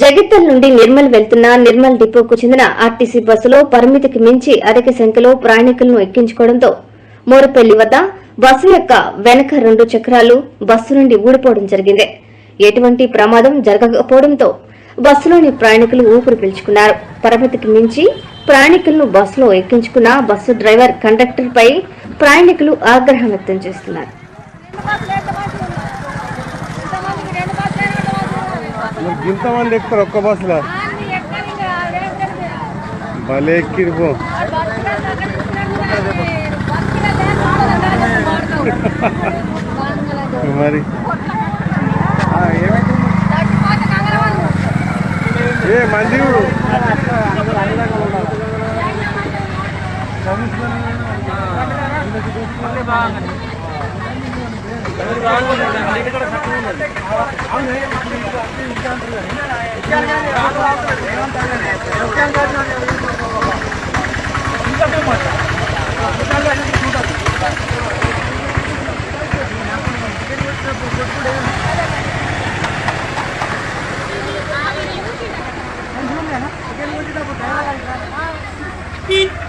జగిత్తల్ నుండి నిర్మల్ వెళ్తున్న నిర్మల్ డిపోకు చెందిన ఆర్టీసీ బస్సులో పరిమితికి మించి అధిక సంఖ్యలో ప్రయాణికులను ఎక్కించుకోవడంతో మోరపల్లి వద్ద బస్సు యొక్క వెనక రెండు చక్రాలు బస్సు నుండి ఊడిపోవడం జరిగింది. ఎటువంటి ప్రమాదం జరగకపోవడంతో బస్సులోని ప్రయాణికులు ఊపిరి పీల్చుకున్నారు. పరిమితికి మించి ప్రయాణికులను బస్సులో ఎక్కించుకున్న బస్సు డ్రైవర్ కండక్టర్ పై ప్రయాణికులు ఆగ్రహం వ్యక్తం చేస్తున్నారు. మరి ఇంతమంది ఎక్కుతారు ఒక్క బస్సులో. భలే ఎక్కిరు పో. మరి? ఏ మంది చూడు Beep.